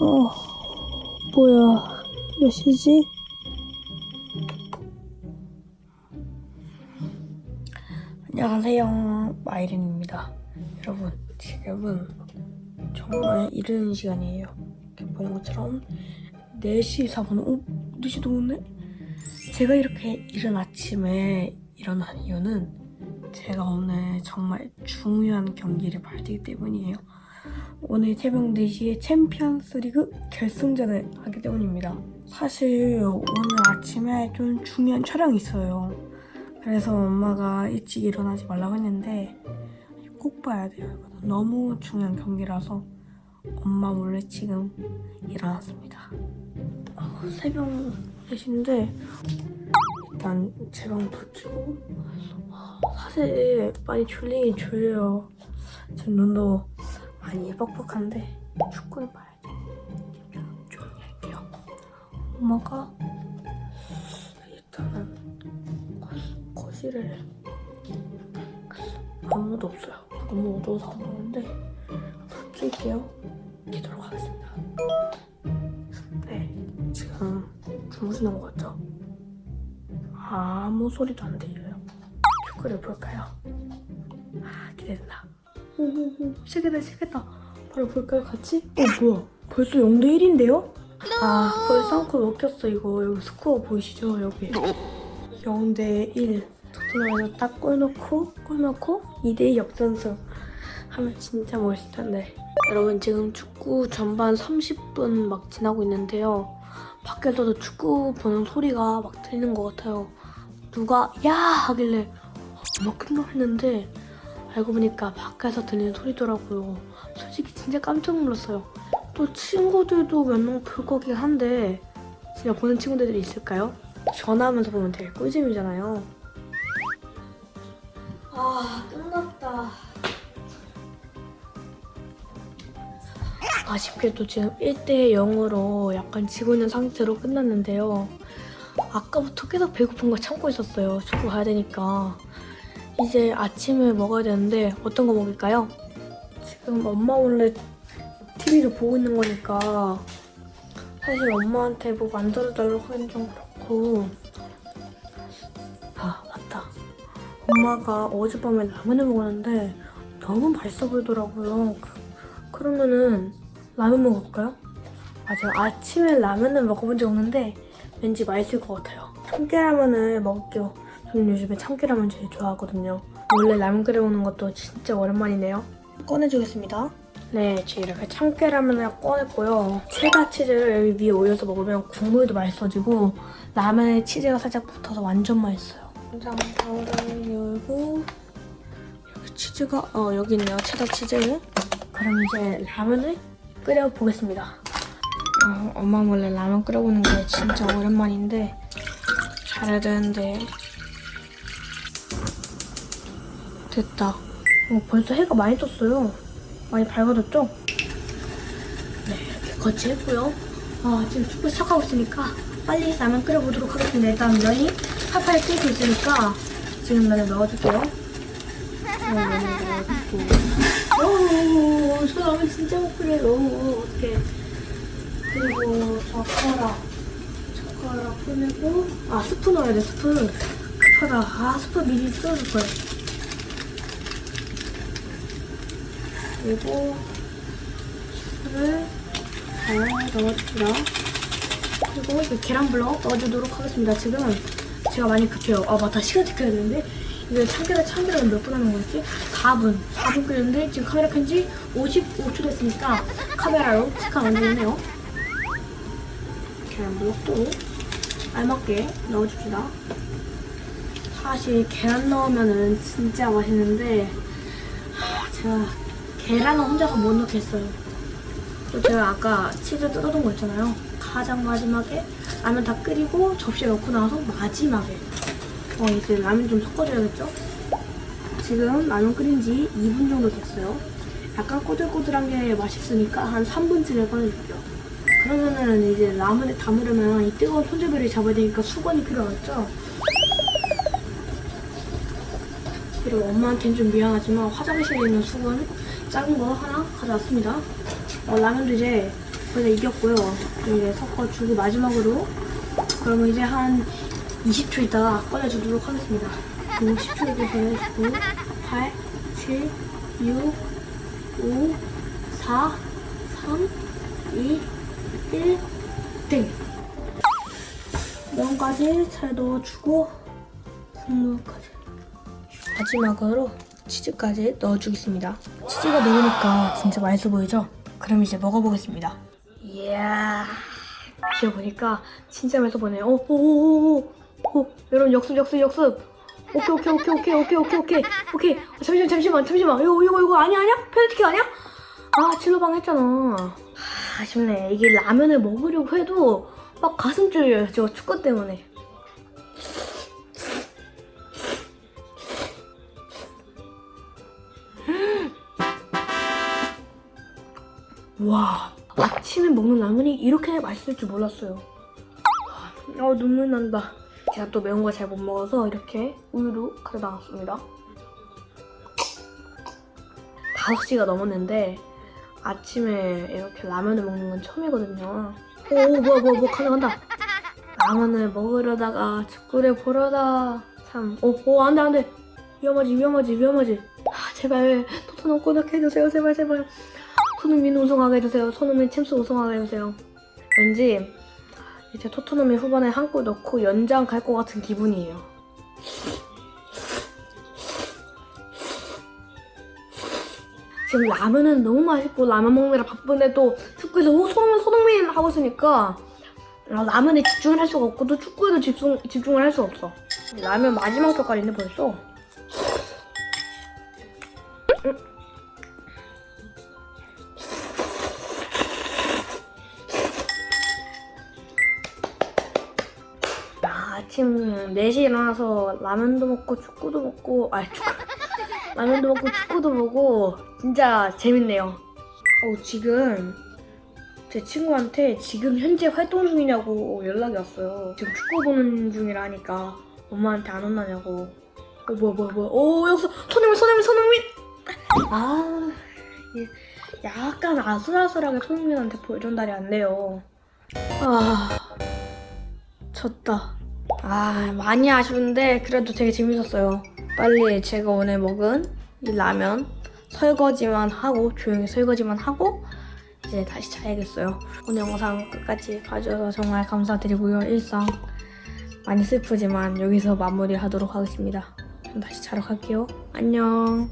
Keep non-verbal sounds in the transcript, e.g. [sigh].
어, 뭐야, 몇 시지? 안녕하세요, 마이린입니다. 여러분, 지금은 정말 이른 시간이에요. 이렇게 보는 것처럼 4시 4분, 어? 4시 넘었네? 제가 이렇게 이른 아침에 일어난 이유는 제가 오늘 정말 중요한 경기를 봐야 되기 때문이에요. 오늘 새벽 4시에 챔피언스 리그 결승전을 하기 때문입니다. 사실 오늘 아침에 좀 중요한 촬영이 있어요. 그래서 엄마가 일찍 일어나지 말라고 했는데 꼭 봐야 돼요. 너무 중요한 경기라서 엄마 몰래 지금 일어났습니다. 아, 새벽 4시인데 일단 제방불 켜고 사실 많이 졸리긴 졸려요. 지금 눈도 많이 뻑뻑한데 축구를 봐야지. 조용히 할게요. 엄마가 일단은 거- 거실에 아무도 없어요. 너무 어두워서 안 보이는데 불 켤게요. 기도록 하겠습니다. 네, 지금 주무시는 것 같죠? 아무 소리도 안 들려요. 축구를 볼까요? 아, 기대된다. 오오오, 시계다, 시계다. 바로 볼까요, 같이? 어, 뭐야? 벌써 0대 1인데요? 아, 벌써 한골 먹혔어, 이거. 여기 스코어 보이시죠? 여기. 0대 1. 토트넘에서 딱 골 넣고, 골 넣고, 2대2 역전승. 하면 진짜 멋있을 텐데. 여러분, 지금 축구 전반 30분 막 지나고 있는데요. 밖에서도 축구 보는 소리가 막 들리는 것 같아요. 누가 야 하길래 먹혔나 했는데 알고 보니까 밖에서 들리는 소리더라고요. 솔직히 진짜 깜짝 놀랐어요. 또 친구들도 몇 명 볼 거긴 한데 진짜 보는 친구들이 있을까요? 전화하면서 보면 되게 꿀잼이잖아요. 아 끝났다. 아쉽게도 지금 1대 0으로 약간 지고 있는 상태로 끝났는데요. 아까부터 계속 배고픈 거 참고 있었어요. 축구 가야 되니까. 이제 아침을 먹어야 되는데 어떤 거 먹을까요? 지금 엄마 몰래 TV를 보고 있는 거니까 사실 엄마한테 뭐 만들어달라고 하긴 좀 그렇고. 아 맞다. 엄마가 어젯밤에 라면을 먹었는데 너무 맛있어 보이더라고요. 그, 그러면은 라면 먹을까요? 맞아요. 아침에 라면을 먹어본 적 없는데 왠지 맛있을 것 같아요. 참깨라면을 먹을게요 저는 요즘에 참깨라면 제일 좋아하거든요 원래 라면 끓여 먹는 것도 진짜 오랜만이네요 꺼내주겠습니다 네, 제가 이렇게 참깨라면을 꺼냈고요. 체다 치즈를 여기 위에 올려서 먹으면 국물도 맛있어지고 라면에 치즈가 살짝 붙어서 완전 맛있어요. 간장파를 열고 여기 치즈가 어 여기 있네요. 체다 치즈. 그럼 이제 라면을 끓여 보겠습니다. 어, 엄마 몰래 라면 끓여보는 게 진짜 오랜만인데 잘해야 되는데 됐다. 어, 벌써 해가 많이 떴어요. 많이 밝아졌죠? 네, 이렇게 거치했고요. 아, 지금 축구 시작하고 있으니까 빨리 라면 끓여보도록 하겠습니다. 일단 면이 팔팔 끓고 있으니까 지금 면을 넣어줄게요. 어. 오, 저 라면 진짜 못 끓여요. 어떡해. 그리고 젓가락. 젓가락 꺼내고. 아, 스프 넣어야 돼, 스프. 급하다. 아, 스프 미리 뜯어줄 거예요. 그리고 잘 넣어줍니다. 그리고 이제 계란블럭 넣어주도록 하겠습니다. 지금 제가 많이 급해요. 아 맞다 시간 지켜야 되는데 이거 참깨를 참깨를 몇분 하는 거였지? 4분 4분 끓였는데 지금 카메라 켠지 55초 됐으니까 카메라로 체크 안 되네요. 계란블럭도 알맞게 넣어줍시다. 사실 계란 넣으면은 진짜 맛있는데 하, 제가 계란은 혼자서 못 넣겠어요. 또 제가 아까 치즈 뜯어둔 거 있잖아요. 가장 마지막에 라면 다 끓이고 접시에 넣고 나서 마지막에 어 이제 라면 좀 섞어줘야겠죠? 지금 라면 끓인 지 2분 정도 됐어요. 약간 꼬들꼬들한 게 맛있으니까 한 3분쯤에 꺼내줄게요. 그러면은 이제 라면에 담으려면 이 뜨거운 손잡이를 잡아야 되니까 수건이 필요하겠죠? 그리고 엄마한테는 좀 미안하지만 화장실에 있는 수건 작은 거 하나 가져왔습니다. 어, 라면도 이제 거의 다 이겼고요. 이제 섞어주고 마지막으로 그러면 이제 한 20초 있다가 꺼내주도록 하겠습니다. 50초 이렇게 보내주고 8, 7, 6, 5, 4, 3, 2, 1, 땡! 면까지 잘 넣어주고 국물까지 마지막으로 치즈까지 넣어주겠습니다. 치즈가 녹으니까 진짜 맛있어 보이죠? 그럼 이제 먹어보겠습니다. 이야 이제 보니까 진짜 맛있어 보네요. 오, 오, 오, 오, 오, 여러분 역습, 역습, 역습. 오케이, 오케이, 오케이, 오케이, 오케이, 오케이, 오케이, 오케이. 어, 잠시만, 잠시만, 잠시만. 이거, 이거, 이거 아니야, 아니야? 페널티킥 아니야? 아, 칠로방 했잖아. 아, 아쉽네. 이게 라면을 먹으려고 해도 막 가슴 쫄려요. 저 축구 때문에. 와 아침에 먹는 라면이 이렇게 맛있을 줄 몰랐어요. 아 눈물 난다. 제가 또 매운 거 잘 못 먹어서 이렇게 우유로 가져나왔습니다. 5시가 넘었는데 아침에 이렇게 라면을 먹는 건 처음이거든요. 오 뭐야 뭐야 뭐 간다 간다. 라면을 먹으려다가 축구를 보려다. 참오오 안돼 안돼. 위험하지 위험하지 위험하지. 아, 제발 토트넘 꼬닥 해주세요 제발 제발 손흥민 우승하게 해주세요. 손흥민 챔스 우승하게 해주세요. 왠지 이제 토트넘이 후반에 한 골 넣고 연장 갈 것 같은 기분이에요. 지금 라면은 너무 맛있고 라면 먹느라 바쁜데 또 축구에서 오, 손흥민 손흥민 하고 있으니까 아, 라면에 집중을 할 수가 없고 또 축구에도 집중, 집중을 할 수 없어. 라면 마지막 젓갈인데 벌써. 아침 4시에 일어나서 라면도 먹고 축구도 먹고 아 축구 [laughs] 라면도 먹고 축구도 보고 진짜 재밌네요. 어 지금 제 친구한테 지금 현재 활동 중이냐고 연락이 왔어요. 지금 축구 보는 중이라 하니까 엄마한테 안 혼나냐고. 어 뭐야 뭐야 뭐야. 오 여기서 손흥민 손흥민 손흥민. [laughs] 아 이게 약간 아슬아슬하게 손흥민한테 보여준달이 안 돼요. 아. 졌다. 아, 많이 아쉬운데 그래도 되게 재밌었어요. 빨리 제가 오늘 먹은 이 라면 설거지만 하고 조용히 설거지만 하고 이제 다시 자야겠어요. 오늘 영상 끝까지 봐주셔서 정말 감사드리고요. 일상 많이 슬프지만 여기서 마무리하도록 하겠습니다. 전 다시 자러 갈게요. 안녕.